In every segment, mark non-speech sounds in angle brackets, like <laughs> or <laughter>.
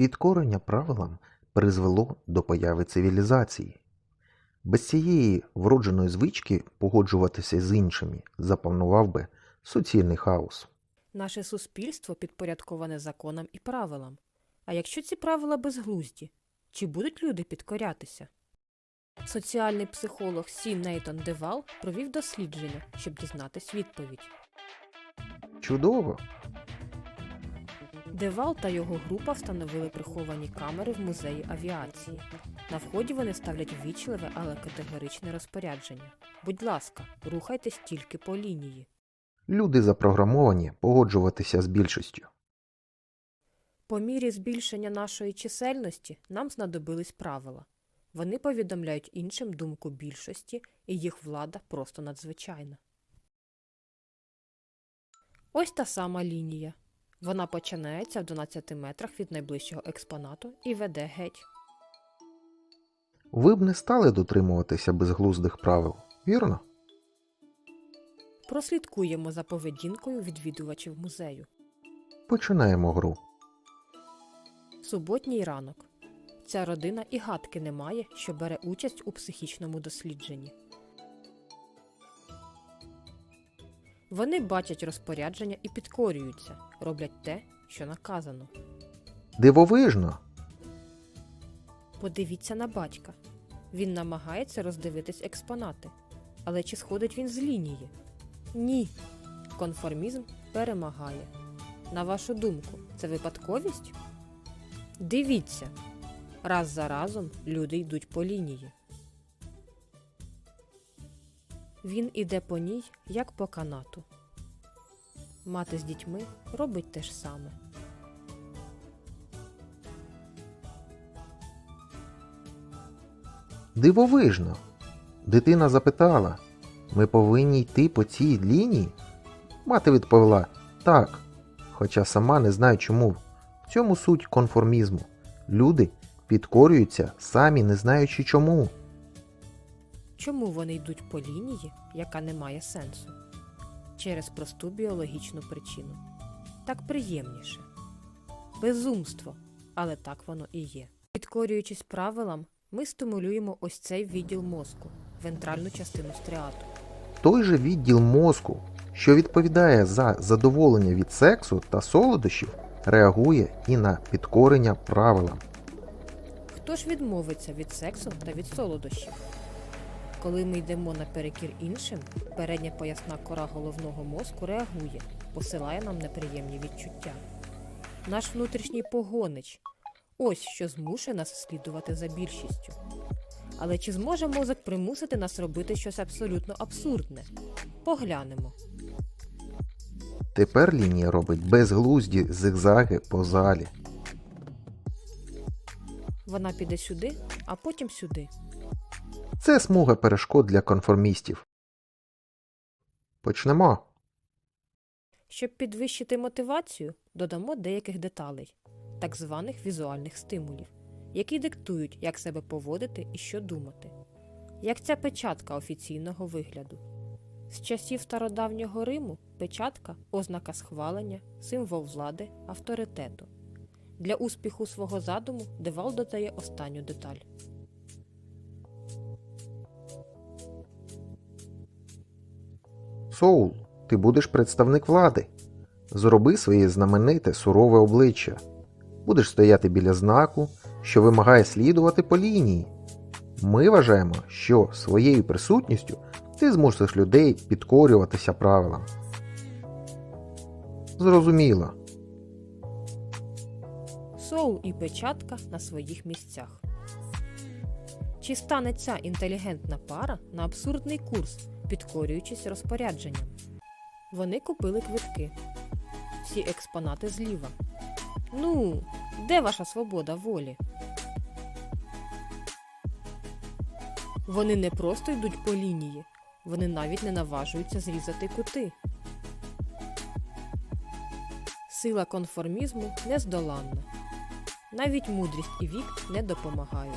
Підкорення правилам призвело до появи цивілізації. Без цієї вродженої звички погоджуватися з іншими запанував би суцільний хаос. Наше суспільство підпорядковане законам і правилам. А якщо ці правила безглузді, чи будуть люди підкорятися? Соціальний психолог Сі Нейтон Девал провів дослідження, щоб дізнатись відповідь. Чудово! Девал та його група встановили приховані камери в музеї авіації. На вході вони ставлять ввічливе, але категоричне розпорядження. Будь ласка, рухайтесь тільки по лінії. Люди запрограмовані погоджуватися з більшістю. По мірі збільшення нашої чисельності нам знадобились правила. Вони повідомляють іншим думку більшості, і їх влада просто надзвичайна. Ось та сама лінія. Вона починається в 12 метрах від найближчого експонату і веде геть. Ви б не стали дотримуватися безглуздих правил, вірно? Прослідкуємо за поведінкою відвідувачів музею. Починаємо гру. Суботній ранок. Ця родина і гадки не має, що бере участь у психічному дослідженні. Вони бачать розпорядження і підкорюються, роблять те, що наказано. Дивовижно! Подивіться на батька. Він намагається роздивитись експонати. Але чи сходить він з лінії? Ні. Конформізм перемагає. На вашу думку, це випадковість? Дивіться. Раз за разом люди йдуть по лінії. Він іде по ній, як по канату. Мати з дітьми робить те ж саме. Дивовижно! Дитина запитала: ми повинні йти по цій лінії? Мати відповіла так, хоча сама не знає чому. В цьому суть конформізму. Люди підкорюються, самі не знаючи чому. Чому вони йдуть по лінії, яка не має сенсу? Через просту біологічну причину. Так приємніше. Безумство, але так воно і є. Підкорюючись правилам, ми стимулюємо ось цей відділ мозку, вентральну частину стріату. Той же відділ мозку, що відповідає за задоволення від сексу та солодощів, реагує і на підкорення правилам. Хто ж відмовиться від сексу та від солодощів? Коли ми йдемо наперекір іншим, передня поясна кора головного мозку реагує, посилає нам неприємні відчуття. Наш внутрішній погонич ось що змушує нас слідувати за більшістю. Але чи зможе мозок примусити нас робити щось абсолютно абсурдне? Поглянемо. Тепер лінія робить безглузді зигзаги по залі. Вона піде сюди, а потім сюди. Це смуга перешкод для конформістів. Почнемо. Щоб підвищити мотивацію, додамо деяких деталей, так званих візуальних стимулів, які диктують, як себе поводити і що думати, як ця печатка офіційного вигляду. З часів стародавнього Риму печатка ознака схвалення, символ влади, авторитету. Для успіху свого задуму Девал додає останню деталь. Соул, ти будеш представник влади. Зроби своє знамените сурове обличчя. Будеш стояти біля знаку, що вимагає слідувати по лінії. Ми вважаємо, що своєю присутністю ти змусиш людей підкорюватися правилам. Зрозуміло. Соул і печатка на своїх місцях. Чи стане ця інтелігентна пара на абсурдний курс, підкорюючись розпорядженням? Вони купили квитки. Всі експонати зліва. Ну, де ваша свобода волі? Вони не просто йдуть по лінії, вони навіть не наважуються зрізати кути. Сила конформізму нездоланна. Навіть мудрість і вік не допомагають.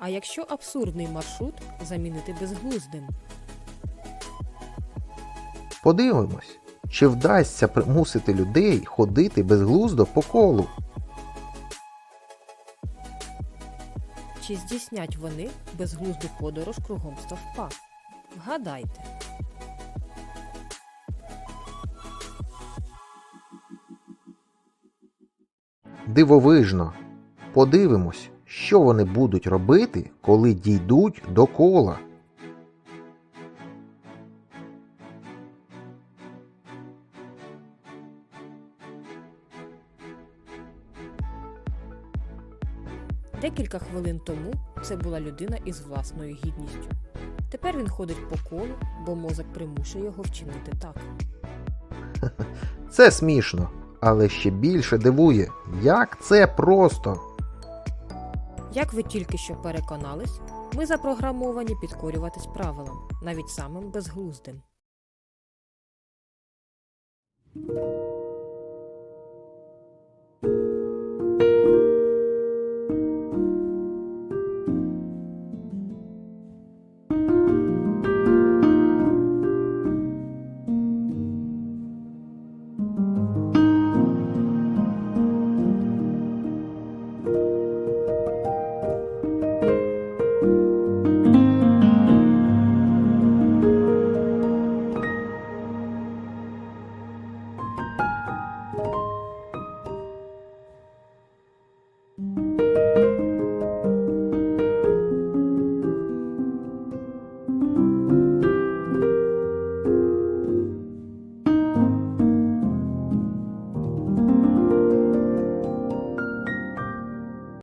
А якщо абсурдний маршрут замінити безглуздим? Подивимось, чи вдасться примусити людей ходити безглуздо по колу. Чи здійснять вони безглузду подорож кругом стовпа? Вгадайте. Дивовижно. Подивимось, що вони будуть робити, коли дійдуть до кола. Декілька хвилин тому це була людина із власною гідністю. Тепер він ходить по колу, бо мозок примушує його вчинити так. <laughs> Це смішно, але ще більше дивує, як це просто. Як ви тільки що переконались, ми запрограмовані підкорюватись правилам, навіть самим безглуздим.